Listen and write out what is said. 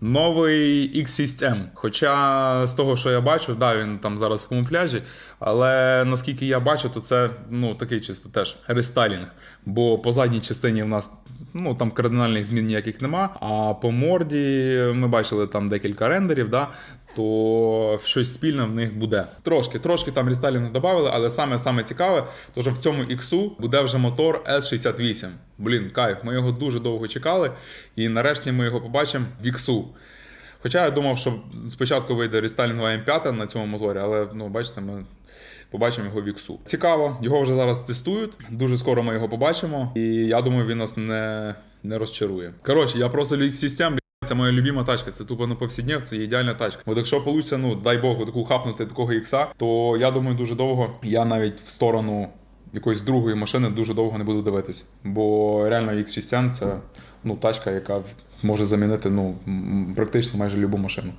Новий X6M. Хоча з того, що я бачу, да, він там зараз в камуфляжі, але наскільки я бачу, то це ну, такий чисто теж рестайлінг. Бо по задній частині в нас ну, там кардинальних змін ніяких нема. А по морді ми бачили там декілька рендерів, да, то щось спільне в них буде. Трошки, трошки там рестайлінгу додали, але саме саме цікаве, то що в цьому X буде вже мотор S68. Блін, кайф, ми його дуже довго чекали, і нарешті ми його побачимо в X. Хоча я думав, що спочатку вийде рестайлінгова М5 на цьому моторі, але ну, бачите, ми побачимо його в X. Цікаво, його вже зараз тестують. Дуже скоро ми його побачимо, і я думаю, він нас не, не розчарує. Коротше, я просто X-System, це моя любима тачка, це тупо на повсякдневно, це ідеальна тачка. От якщо вийде, ну дай Бог, таку хапнути такого ікса, то я думаю, дуже довго я навіть в сторону якоїсь другої машини дуже довго не буду дивитись. Бо реально X6 це ну, тачка, яка може замінити ну, практично майже любу машину.